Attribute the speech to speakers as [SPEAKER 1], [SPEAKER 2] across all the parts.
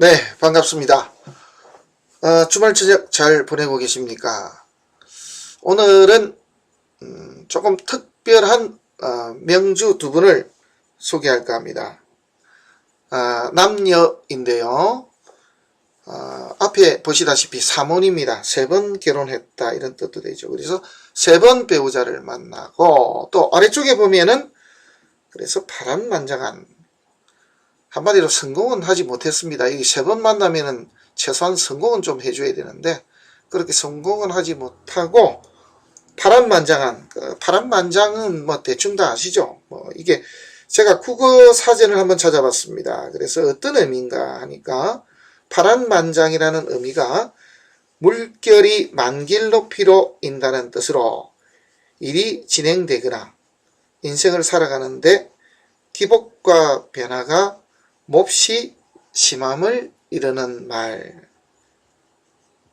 [SPEAKER 1] 네, 반갑습니다. 어, 주말 저녁 잘 보내고 계십니까? 오늘은 음, 조금 특별한 어, 명주 두 분을 소개할까 합니다. 아, 남녀인데요. 어, 앞에 보시다시피 사모입니다. 세 번 결혼했다 이런 뜻도 되죠. 그래서 세 번 배우자를 만나고 또 아래쪽에 보면은 그래서 파란만장한 한마디로 성공은 하지 못했습니다. 이세번 만나면은 최소한 성공은 좀 해줘야 되는데 그렇게 성공은 하지 못하고 파란만장한 그 파란만장은 뭐 대충 다 아시죠? 뭐 이게 제가 국어 사전을 한번 찾아봤습니다. 그래서 어떤 의미인가 하니까 파란만장이라는 의미가 물결이 만길 높이로 인다는 뜻으로 일이 진행되거나 인생을 살아가는데 기복과 변화가 몹시 심함을 이르는 말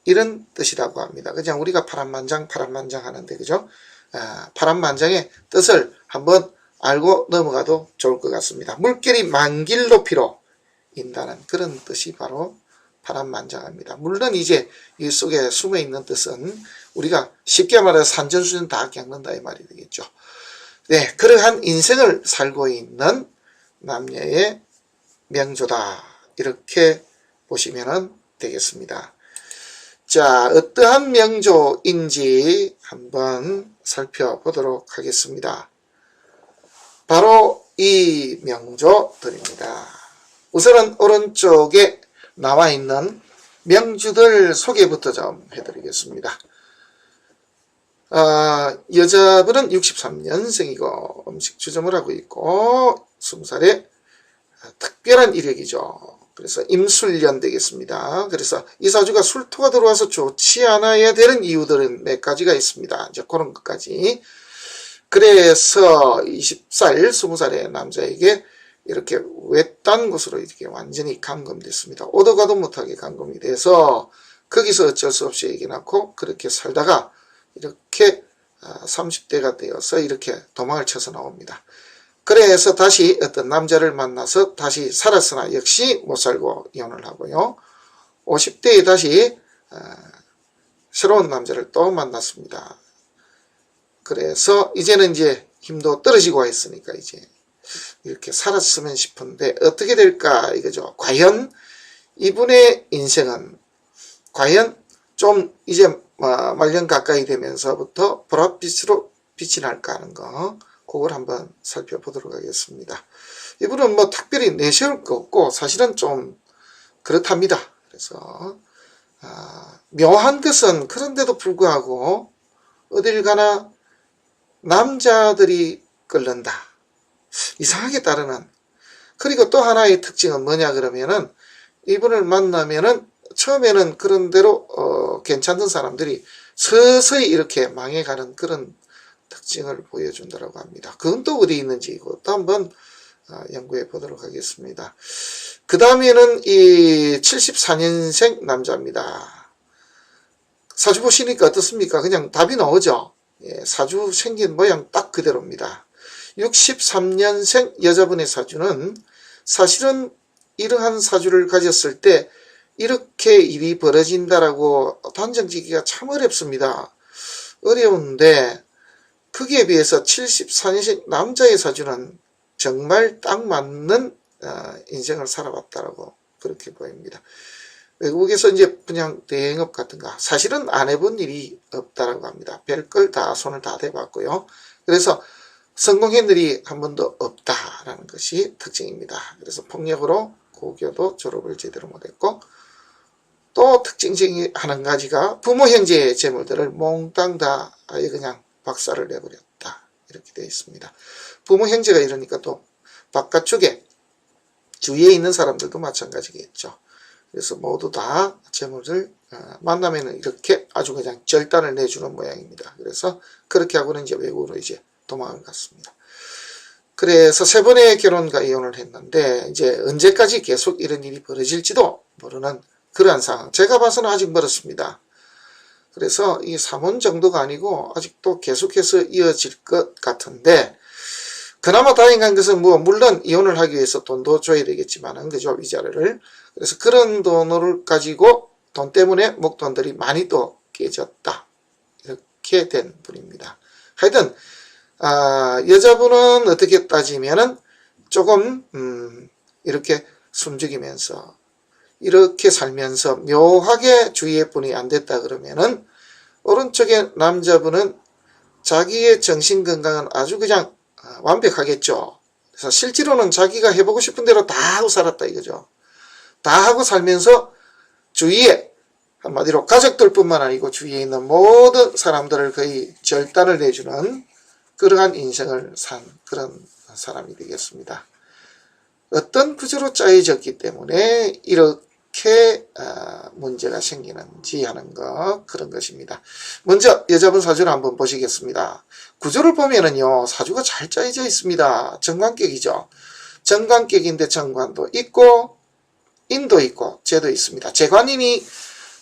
[SPEAKER 1] 이런 뜻이라고 합니다. 그냥 우리가 파란만장 파란만장 하는데 그죠? 아, 파란만장의 뜻을 한번 알고 넘어가도 좋을 것 같습니다. 물결이 만길 높이로 인다는 그런 뜻이 바로 파란만장합니다. 물론 이제 이 속에 숨어 있는 뜻은 우리가 쉽게 말해서 산전수전 다 겪는다 이 말이 되겠죠. 네, 그러한 인생을 살고 있는 남녀의 명조다. 이렇게 보시면 되겠습니다. 자, 어떠한 명조인지 한번 살펴보도록 하겠습니다. 바로 이 명조들입니다. 우선은 오른쪽에 나와 있는 명주들 소개부터 좀 해드리겠습니다. 아, 여자분은 63년생이고 음식 주점을 하고 있고 20살에 특별한 이력이죠. 그래서 임술년 되겠습니다. 그래서 이 사주가 술토가 들어와서 좋지 않아야 되는 이유들은 몇 가지가 있습니다. 이제 그런 것까지. 그래서 20살, 20살의 남자에게 이렇게 외딴 곳으로 이렇게 완전히 감금됐습니다. 오도 가도 못하게 감금이 돼서 거기서 어쩔 수 없이 얘기 낳고 그렇게 살다가 이렇게 30대가 되어서 이렇게 도망을 쳐서 나옵니다. 그래서 다시 어떤 남자를 만나서 다시 살았으나 역시 못 살고 이혼을 하고요. 50대에 다시 새로운 남자를 또 만났습니다. 그래서 이제는 이제 힘도 떨어지고 있으니까 이제 이렇게 살았으면 싶은데 어떻게 될까 이거죠. 과연 이분의 인생은 과연 좀 이제 말년 가까이 되면서부터 보랏빛으로 빛이 날까 하는 거 그걸 한번 살펴보도록 하겠습니다. 이분은 뭐 특별히 내세울 거 없고 사실은 좀 그렇답니다. 그래서 아, 묘한 것은 그런데도 불구하고 어딜 가나 남자들이 끓는다. 이상하게 따르는. 그리고 또 하나의 특징은 뭐냐 그러면은 이분을 만나면은 처음에는 그런 대로 어, 괜찮은 사람들이 서서히 이렇게 망해가는 그런 특징을 보여준다고 합니다. 그건 또 어디 있는지 이것도 한번 어, 연구해 보도록 하겠습니다. 그 다음에는 이 74년생 남자입니다. 사주 보시니까 어떻습니까? 그냥 답이 나오죠. 예, 사주 생긴 모양 딱 그대로입니다. 63년생 여자분의 사주는 사실은 이러한 사주를 가졌을 때 이렇게 일이 벌어진다라고 단정 짓기가 참 어렵습니다. 어려운데 거기에 비해서 74년생 남자의 사주는 정말 딱 맞는 어, 인생을 살아왔다라고 그렇게 보입니다. 외국에서 이제 그냥 대행업 같은가 사실은 안 해본 일이 없다라고 합니다. 별걸 다 손을 다 대봤고요. 그래서 성공한 일이 한 번도 없다라는 것이 특징입니다. 그래서 폭력으로 고교도 졸업을 제대로 못했고 또 특징 중에 한 가지가 부모 형제의 재물들을 몽땅 다 아예 그냥 박살을 내버렸다. 이렇게 되어 있습니다. 부모 형제가 이러니까 또 바깥쪽에 주위에 있는 사람들도 마찬가지겠죠. 그래서 모두 다 재물을 어, 만나면은 이렇게 아주 그냥 절단을 내주는 모양입니다. 그래서 그렇게 하고는 이제 외국으로 이제 도망을 갔습니다. 그래서 세 번의 결혼과 이혼을 했는데 이제 언제까지 계속 이런 일이 벌어질지도 모르는 그러한 상황. 제가 봐서는 아직 멀었습니다. 그래서 이 3원 정도가 아니고 아직도 계속해서 이어질 것 같은데 그나마 다행한 것은 뭐 물론 이혼을 하기 위해서 돈도 줘야 되겠지만은 그죠? 위자료를. 그래서 그런 돈을 가지고 돈 때문에 목돈들이 많이 또 깨졌다. 이렇게 된 분입니다. 하여튼 아, 여자분은 어떻게 따지면은 조금 음, 이렇게 숨죽이면서 이렇게 살면서 묘하게 주위의 분이 안 됐다 그러면은 오른쪽에 남자분은 자기의 정신 건강은 아주 그냥 아, 완벽하겠죠. 그래서 실제로는 자기가 해보고 싶은 대로 다 하고 살았다 이거죠. 다 하고 살면서 주위에 한마디로 가족들뿐만 아니고 주위에 있는 모든 사람들을 거의 절단을 내주는 그러한 인생을 산 그런 사람이 되겠습니다. 어떤 구조로 짜여졌기 때문에 이렇게 아, 문제가 생기는지 하는 것 그런 것입니다. 먼저 여자분 사주를 한번 보시겠습니다. 구조를 보면은요 사주가 잘 짜여져 있습니다. 정관격이죠. 정관격인데 정관도 있고 인도 있고 재도 있습니다. 재관인이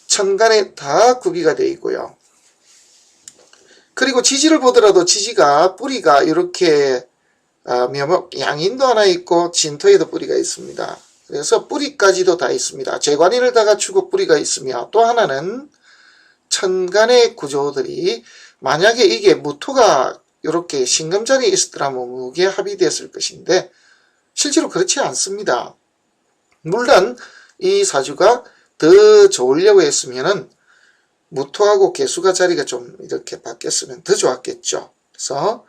[SPEAKER 1] 천간에 다 구비가 되어 있고요. 그리고 지지를 보더라도 지지가 뿌리가 이렇게 아, 묘목 양인도 하나 있고 진토에도 뿌리가 있습니다. 그래서 뿌리까지도 다 있습니다. 재관인을 다 갖추고 뿌리가 있으며 또 하나는 천간의 구조들이 만약에 이게 무토가 이렇게 신금자리에 있었더라면 무게 합의됐을 것인데 실제로 그렇지 않습니다. 물론 이 사주가 더 좋으려고 했으면은 무토하고 개수가 자리가 좀 이렇게 바뀌었으면 더 좋았겠죠. 그래서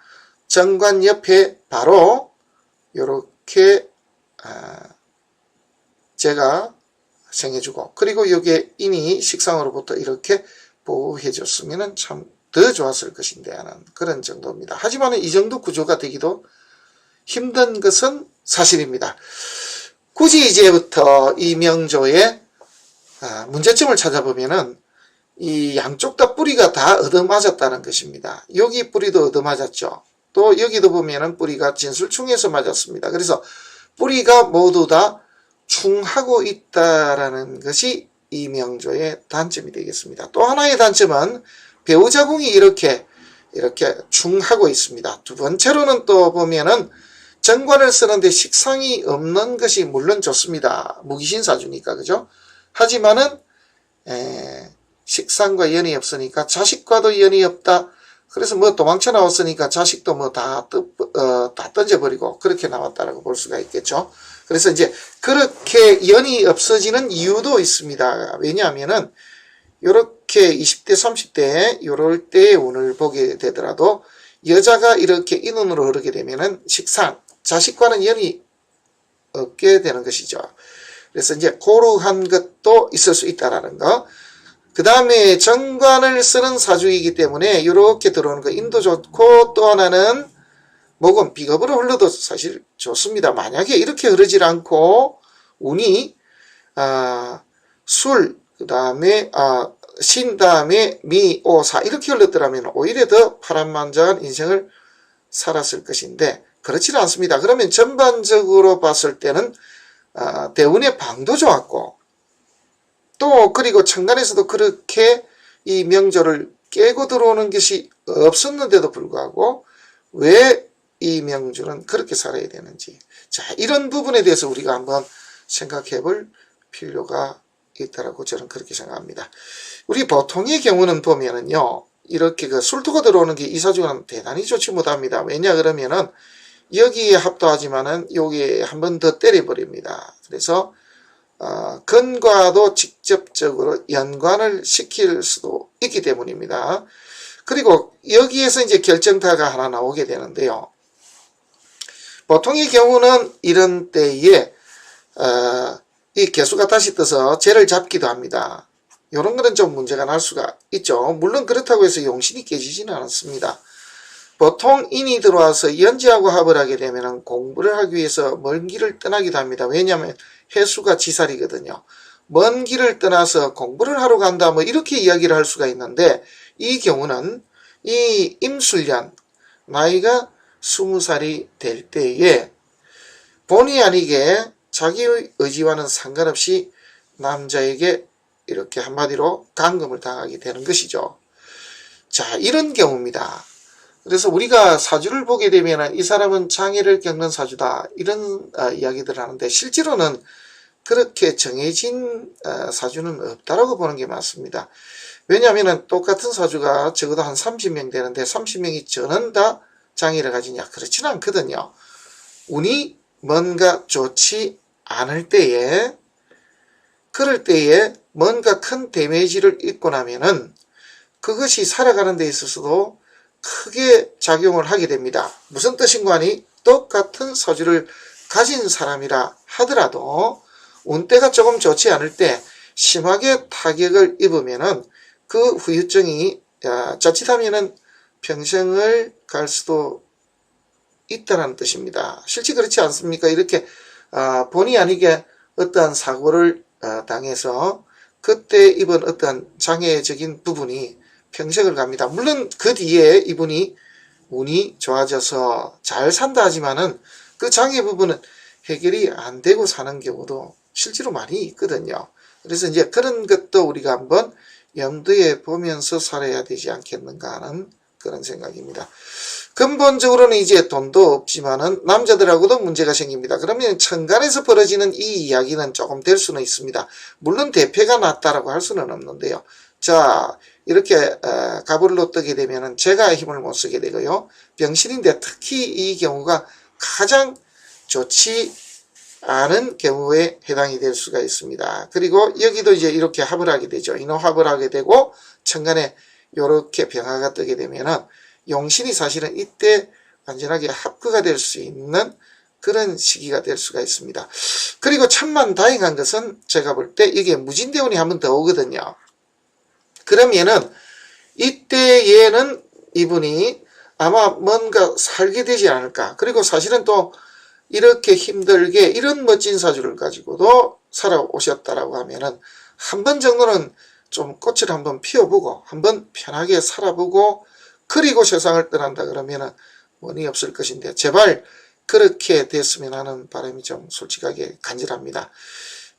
[SPEAKER 1] 정관 옆에 바로 이렇게 아, 제가 생해주고 그리고 여기에 인이 식상으로부터 이렇게 보호해줬으면 참 더 좋았을 것인데 하는 그런 정도입니다. 하지만 이 정도 구조가 되기도 힘든 것은 사실입니다. 굳이 이제부터 이 명조의 아, 문제점을 찾아보면은 이 양쪽 다 뿌리가 다 얻어맞았다는 것입니다. 여기 뿌리도 얻어맞았죠. 또 여기도 보면은 뿌리가 진술충에서 맞았습니다. 그래서 뿌리가 모두 다 충하고 있다라는 것이 이 명조의 단점이 되겠습니다. 또 하나의 단점은 배우자궁이 이렇게 이렇게 충하고 있습니다. 두 번째로는 또 보면은 정관을 쓰는데 식상이 없는 것이 물론 좋습니다. 무기신사주니까 그죠? 하지만은 에, 식상과 연이 없으니까 자식과도 연이 없다. 그래서 뭐 도망쳐 나왔으니까 자식도 뭐다 어, 다 던져버리고 그렇게 나왔다라고 볼 수가 있겠죠. 그래서 이제 그렇게 연이 없어지는 이유도 있습니다. 왜냐하면은 요렇게 20대 30대 요럴 때의 운을 보게 되더라도 여자가 이렇게 인운으로 흐르게 되면은 식상 자식과는 연이 없게 되는 것이죠. 그래서 이제 고루한 것도 있을 수 있다라는 거. 그 다음에 정관을 쓰는 사주이기 때문에 이렇게 들어오는 거 인도 좋고 또 하나는 목은 비겁으로 흘러도 사실 좋습니다. 만약에 이렇게 흐르질 않고 운이 아, 술, 그 다음에 아, 신 다음에 미, 오, 사 이렇게 흘렀더라면 오히려 더 파란만장한 인생을 살았을 것인데 그렇지는 않습니다. 그러면 전반적으로 봤을 때는 아, 대운의 방도 좋았고 또 그리고 천간에서도 그렇게 이 명조를 깨고 들어오는 것이 없었는데도 불구하고 왜 이 명주는 그렇게 살아야 되는지 자 이런 부분에 대해서 우리가 한번 생각해 볼 필요가 있다라고 저는 그렇게 생각합니다. 우리 보통의 경우는 보면은요 이렇게 그 술토가 들어오는 게 이사주는 대단히 좋지 못합니다. 왜냐 그러면은 여기에 합도하지만은 여기에 한 번 더 때려버립니다. 그래서 어, 근과도 직접적으로 연관을 시킬 수도 있기 때문입니다. 그리고 여기에서 이제 결정타가 하나 나오게 되는데요. 보통의 경우는 이런 때에 어, 이 개수가 다시 떠서 죄를 잡기도 합니다. 이런 거는 좀 문제가 날 수가 있죠. 물론 그렇다고 해서 용신이 깨지지는 않습니다. 보통 인이 들어와서 연지하고 합을 하게 되면 공부를 하기 위해서 먼 길을 떠나기도 합니다. 왜냐하면 해수가 지살이거든요. 먼 길을 떠나서 공부를 하러 간다 뭐 이렇게 이야기를 할 수가 있는데 이 경우는 이 임술년 나이가 스무 살이 될 때에 본의 아니게 자기의 의지와는 상관없이 남자에게 이렇게 한마디로 감금을 당하게 되는 것이죠. 자, 이런 경우입니다. 그래서 우리가 사주를 보게 되면 이 사람은 장애를 겪는 사주다 이런 어, 이야기들을 하는데 실제로는 그렇게 정해진 어, 사주는 없다라고 보는 게 맞습니다. 왜냐하면 똑같은 사주가 적어도 한 30명 되는데 30명이 저는 다 장애를 가지냐 그렇지는 않거든요. 운이 뭔가 좋지 않을 때에 그럴 때에 뭔가 큰 데미지를 입고 나면은 그것이 살아가는 데 있어서도 크게 작용을 하게 됩니다. 무슨 뜻인고 하니 똑같은 서주를 가진 사람이라 하더라도 운때가 조금 좋지 않을 때 심하게 타격을 입으면은 그 후유증이 야, 자칫하면은 평생을 갈 수도 있다는 뜻입니다. 실제 그렇지 않습니까? 이렇게 아, 본의 아니게 어떠한 사고를 아, 당해서 그때 입은 어떠한 장애적인 부분이 평생을 갑니다. 물론 그 뒤에 이분이 운이 좋아져서 잘 산다 하지만은 그 장애 부분은 해결이 안 되고 사는 경우도 실제로 많이 있거든요. 그래서 이제 그런 것도 우리가 한번 염두에 보면서 살아야 되지 않겠는가 하는 그런 생각입니다. 근본적으로는 이제 돈도 없지만은 남자들하고도 문제가 생깁니다. 그러면 천간에서 벌어지는 이 이야기는 조금 될 수는 있습니다. 물론 대패가 낫다라고 할 수는 없는데요. 자, 이렇게 어, 가불로 뜨게 되면은 제가 힘을 못 쓰게 되고요. 병신인데 특히 이 경우가 가장 좋지 않은 경우에 해당이 될 수가 있습니다. 그리고 여기도 이제 이렇게 합을 하게 되죠. 인호 합을 하게 되고 천간에 이렇게 병화가 뜨게 되면은 용신이 사실은 이때 완전하게 합구가 될 수 있는 그런 시기가 될 수가 있습니다. 그리고 천만 다행한 것은 제가 볼 때 이게 무진대운이 한 번 더 오거든요. 그러면은 이때에는 이분이 아마 뭔가 살게 되지 않을까. 그리고 사실은 또 이렇게 힘들게 이런 멋진 사주를 가지고도 살아오셨다라고 하면은 한 번 정도는 좀 꽃을 한번 피워보고 한번 편하게 살아보고 그리고 세상을 떠난다 그러면은 원이 없을 것인데 제발 그렇게 됐으면 하는 바람이 좀 솔직하게 간절합니다.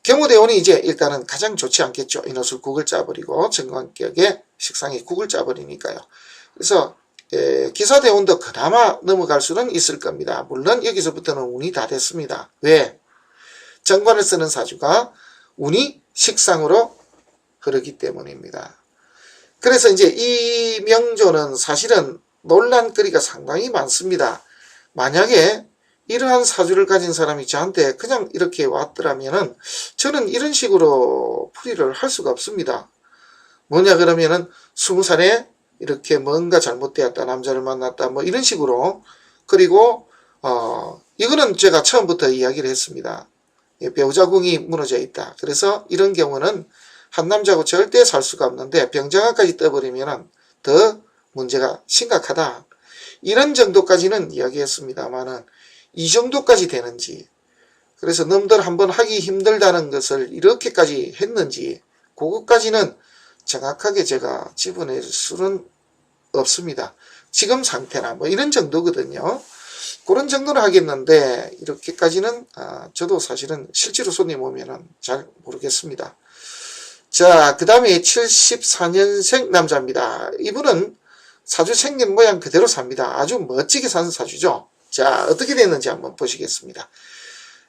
[SPEAKER 1] 경우대원이 이제 일단은 가장 좋지 않겠죠. 인호술 국을 짜버리고 정관격에 식상에 국을 짜버리니까요. 그래서 예, 기사대원도 그나마 넘어갈 수는 있을 겁니다. 물론 여기서부터는 운이 다 됐습니다. 왜? 정관을 쓰는 사주가 운이 식상으로 흐르기 때문입니다. 그래서 이제 이 명조는 사실은 논란거리가 상당히 많습니다. 만약에 이러한 사주를 가진 사람이 저한테 그냥 이렇게 왔더라면은 저는 이런 식으로 풀이를 할 수가 없습니다. 뭐냐 그러면은 스무 살에 이렇게 뭔가 잘못되었다 남자를 만났다 뭐 이런 식으로 그리고 어 이거는 제가 처음부터 이야기를 했습니다. 예, 배우자궁이 무너져 있다. 그래서 이런 경우는 한 남자하고 절대 살 수가 없는데 병장아까지 떠버리면 더 문제가 심각하다. 이런 정도까지는 이야기했습니다만은 이 정도까지 되는지 그래서 놈들 한번 하기 힘들다는 것을 이렇게까지 했는지 그것까지는 정확하게 제가 집어낼 수는 없습니다. 지금 상태나 뭐 이런 정도거든요. 그런 정도는 하겠는데 이렇게까지는 아, 저도 사실은 실제로 손님 오면은 잘 모르겠습니다. 자, 그 다음에 74년생 남자입니다. 이분은 사주 생긴 모양 그대로 삽니다. 아주 멋지게 사는 사주죠. 자, 어떻게 됐는지 한번 보시겠습니다.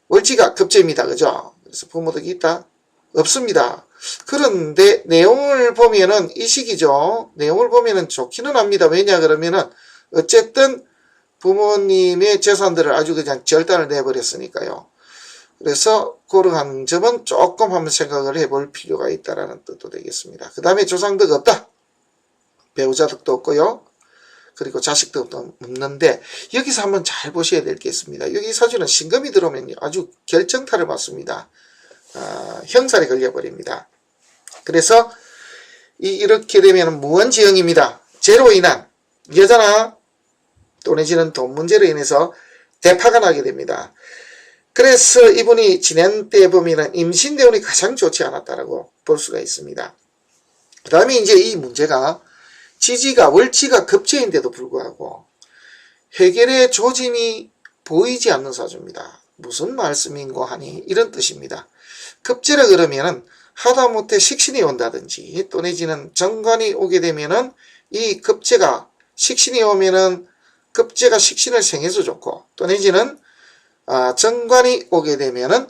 [SPEAKER 1] 월지가 급제입니다. 그죠? 그래서 부모덕이 있다? 없습니다. 그런데 내용을 보면은 이 시기죠. 내용을 보면은 좋기는 합니다. 왜냐 그러면은 어쨌든 부모님의 재산들을 아주 그냥 절단을 내버렸으니까요. 그래서 그러한 점은 조금 한번 생각을 해볼 필요가 있다라는 뜻도 되겠습니다. 그 다음에 조상득 없다. 배우자득도 없고요. 그리고 자식도 없는데 여기서 한번 잘 보셔야 될 게 있습니다. 여기 사주는 신금이 들어오면 아주 결정타를 맞습니다. 어, 형살에 걸려버립니다. 그래서 이, 이렇게 되면 무언지형입니다. 죄로 인한 여자나 또 내지는 돈 문제로 인해서 대파가 나게 됩니다. 그래서 이분이 지난 때 보면 임신대운이 가장 좋지 않았다라고 볼 수가 있습니다. 그 다음에 이제 이 문제가 지지가 월지가 급제인데도 불구하고 해결의 조짐이 보이지 않는 사주입니다. 무슨 말씀인고 하니 이런 뜻입니다. 급제라 그러면은 하다못해 식신이 온다든지 또 내지는 정관이 오게 되면은 이 급제가 식신이 오면은 급제가 식신을 생해서 좋고 또 내지는 아, 정관이 오게 되면은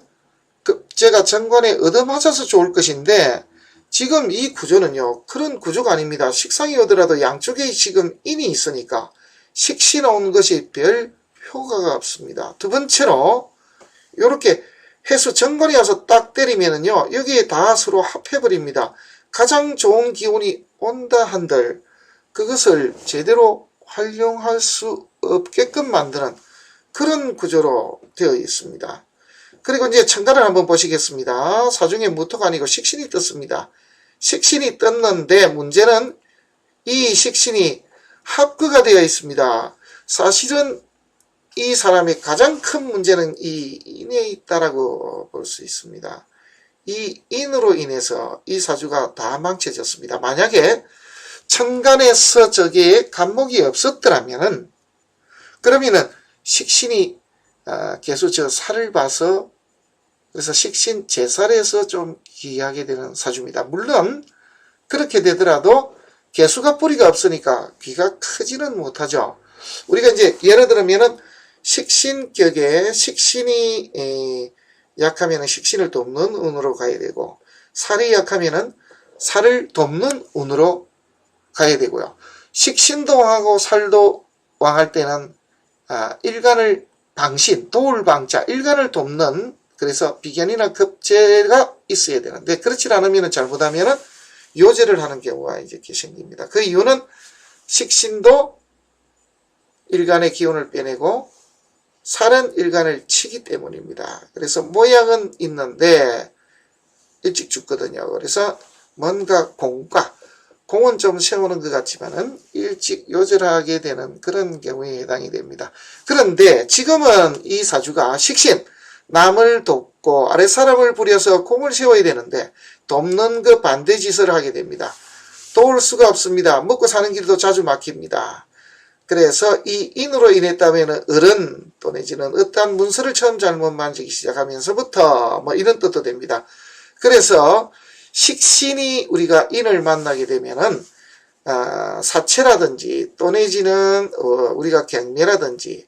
[SPEAKER 1] 급제가 정관에 얻어맞아서 좋을 것인데 지금 이 구조는요 그런 구조가 아닙니다. 식상이 오더라도 양쪽에 지금 인이 있으니까 식신 온 것이 별 효과가 없습니다. 두 번째로 이렇게 해수 정관이 와서 딱 때리면은요 여기에 다 서로 합해버립니다. 가장 좋은 기운이 온다 한들 그것을 제대로 활용할 수 없게끔 만드는 그런 구조로 되어 있습니다. 그리고 이제 천간을 한번 보시겠습니다. 사중에 무토가 아니고 식신이 떴습니다. 식신이 떴는데 문제는 이 식신이 합구가 되어 있습니다. 사실은 이 사람의 가장 큰 문제는 이 인에 있다라고 볼 수 있습니다. 이 인으로 인해서 이 사주가 다 망쳐졌습니다. 만약에 천간에서 저게 간목이 없었더라면은 그러면은 식신이 아, 계속 저 살을 봐서 그래서 식신 제살에서 좀 기하게 되는 사주입니다. 물론 그렇게 되더라도 개수가 뿌리가 없으니까 귀가 크지는 못하죠. 우리가 이제 예를 들면은 식신격에 식신이 에, 약하면 식신을 돕는 운으로 가야 되고 살이 약하면은 살을 돕는 운으로 가야 되고요. 식신도 왕하고 살도 왕할 때는 아, 일간을 방신, 도울 방자, 일간을 돕는 그래서 비견이나 급제가 있어야 되는데 그렇지 않으면 잘못하면은 요제를 하는 경우가 이제 생깁니다. 그 이유는 식신도 일간의 기운을 빼내고 살은 일간을 치기 때문입니다. 그래서 모양은 있는데 일찍 죽거든요. 그래서 뭔가 공과 좀 세우는 것 같지만은 일찍 요절하게 되는 그런 경우에 해당이 됩니다. 그런데 지금은 이 사주가 식신, 남을 돕고 아랫사람을 부려서 공을 세워야 되는데 돕는 그 반대 짓을 하게 됩니다. 도울 수가 없습니다. 먹고 사는 길도 자주 막힙니다. 그래서 이 인으로 인했다면 어른 또 내지는 어떠한 문서를 처음 잘못 만지기 시작하면서부터 뭐 이런 뜻도 됩니다. 그래서 식신이 우리가 인을 만나게 되면은 아, 사체라든지 또 내지는 어, 우리가 경매라든지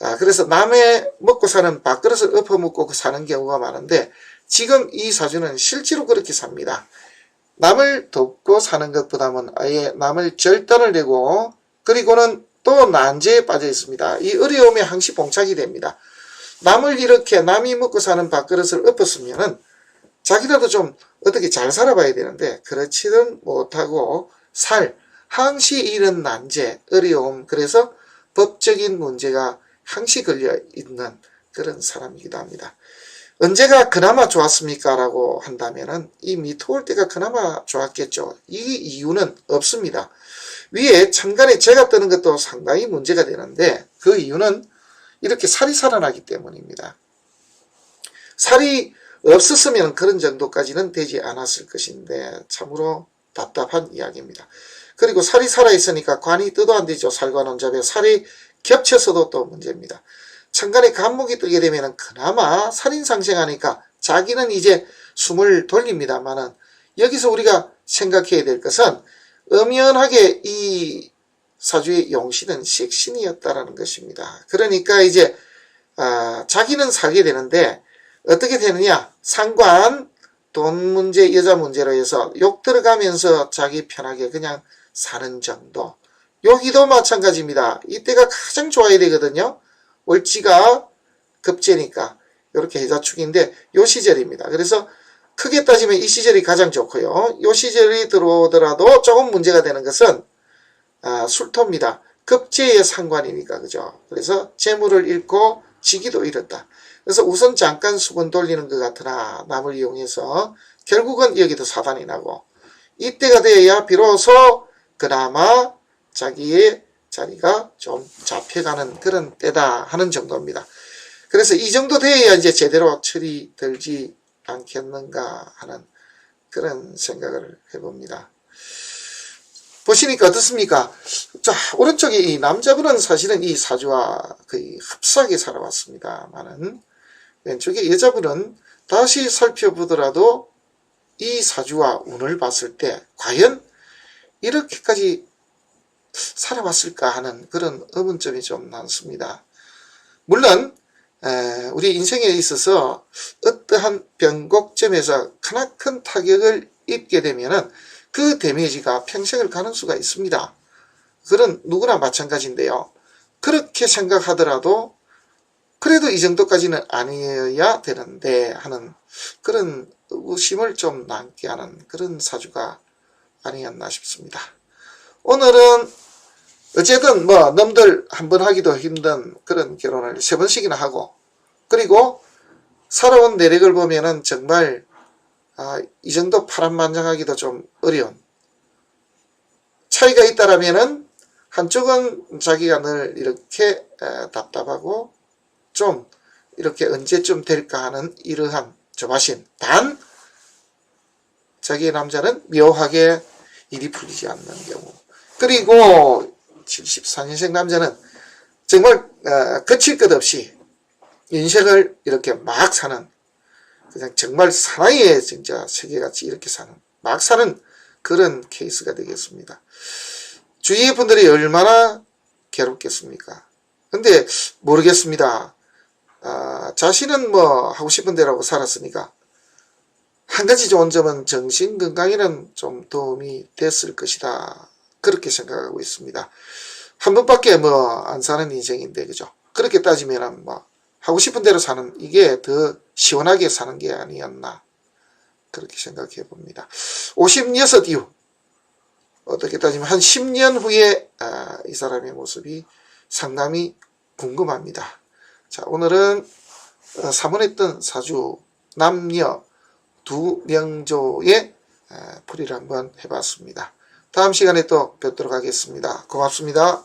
[SPEAKER 1] 아, 그래서 남의 먹고 사는 밥그릇을 엎어먹고 사는 경우가 많은데 지금 이 사주는 실제로 그렇게 삽니다. 남을 돕고 사는 것보다는 아예 남을 절단을 내고 그리고는 또 난제에 빠져 있습니다. 이 어려움에 항시 봉착이 됩니다. 남을 이렇게 남이 먹고 사는 밥그릇을 엎었으면은 자기라도 좀 어떻게 잘 살아봐야 되는데 그렇지는 못하고 살 항시 이런 난제 어려움 그래서 법적인 문제가 항시 걸려 있는 그런 사람이기도 합니다. 언제가 그나마 좋았습니까? 라고 한다면은 이 미토올 때가 그나마 좋았겠죠. 이 이유는 없습니다. 위에 천간에 재가 뜨는 것도 상당히 문제가 되는데 그 이유는 이렇게 살이 살아나기 때문입니다. 살이 없었으면 그런 정도까지는 되지 않았을 것인데 참으로 답답한 이야기입니다. 그리고 살이 살아있으니까 관이 뜨도 안 되죠. 살과 논잡에 살이 겹쳐서도 또 문제입니다. 천간에 간목이 뜨게 되면 그나마 살인상생하니까 자기는 이제 숨을 돌립니다만은 여기서 우리가 생각해야 될 것은 엄연하게 이 사주의 용신은 식신이었다라는 것입니다. 그러니까 이제 아, 자기는 살게 되는데 어떻게 되느냐 상관 돈 문제 여자 문제로 해서 욕 들어가면서 자기 편하게 그냥 사는 정도 여기도 마찬가지입니다. 이때가 가장 좋아야 되거든요. 월지가 급제니까 이렇게 해자축인데 요 시절입니다. 그래서 크게 따지면 이 시절이 가장 좋고요. 요 시절이 들어오더라도 조금 문제가 되는 것은 아, 술토입니다. 급제의 상관이니까 그죠. 그래서 재물을 잃고 지기도 잃었다. 그래서 우선 잠깐 수건 돌리는 것 같으나 남을 이용해서 결국은 여기도 사단이 나고 이때가 되어야 비로소 그나마 자기의 자리가 좀 잡혀가는 그런 때다 하는 정도입니다. 그래서 이 정도 돼야 이제 제대로 철이 들지 않겠는가 하는 그런 생각을 해봅니다. 보시니까 어떻습니까? 자, 오른쪽에 이 남자분은 사실은 이 사주와 거의 흡사하게 살아왔습니다만은 왼쪽에 여자분은 다시 살펴보더라도 이 사주와 운을 봤을 때 과연 이렇게까지 살아왔을까 하는 그런 의문점이 좀 많습니다. 물론 에, 우리 인생에 있어서 어떠한 변곡점에서 크나큰 타격을 입게 되면은 그 데미지가 평생을 가는 수가 있습니다. 그런 누구나 마찬가지인데요. 그렇게 생각하더라도 그래도 이 정도까지는 아니어야 되는데 하는 그런 의심을 좀 남게 하는 그런 사주가 아니었나 싶습니다. 오늘은 어쨌든 뭐 남들 한 번 하기도 힘든 그런 결혼을 세 번씩이나 하고 그리고 살아온 내력을 보면은 정말 아, 이 정도 파란만장하기도 좀 어려운. 차이가 있다라면은 한쪽은 자기가 늘 이렇게 에, 답답하고 좀 이렇게 언제쯤 될까 하는 이러한 조바심. 단 자기의 남자는 묘하게 일이 풀리지 않는 경우. 그리고 74년생 남자는 정말 어, 거칠 것 없이 인생을 이렇게 막 사는 그냥 정말 사나이의 진짜 세계같이 이렇게 사는 막 사는 그런 케이스가 되겠습니다. 주위의 분들이 얼마나 괴롭겠습니까? 근데 모르겠습니다. 아, 자신은 뭐 하고 싶은 대로 살았으니까 한 가지 좋은 점은 정신 건강에는 좀 도움이 됐을 것이다. 그렇게 생각하고 있습니다. 한 번밖에 뭐 안 사는 인생인데 그죠? 그렇게 따지면은 뭐 하고 싶은 대로 사는 이게 더 시원하게 사는 게 아니었나 그렇게 생각해 봅니다. 56 이후 어떻게 따지면 한 10년 후에 아, 이 사람의 모습이 상당히 궁금합니다. 자 오늘은 어, 사문했던 사주 남녀 두 명조의 아, 풀이를 한번 해봤습니다. 다음 시간에 또 뵙도록 하겠습니다. 고맙습니다.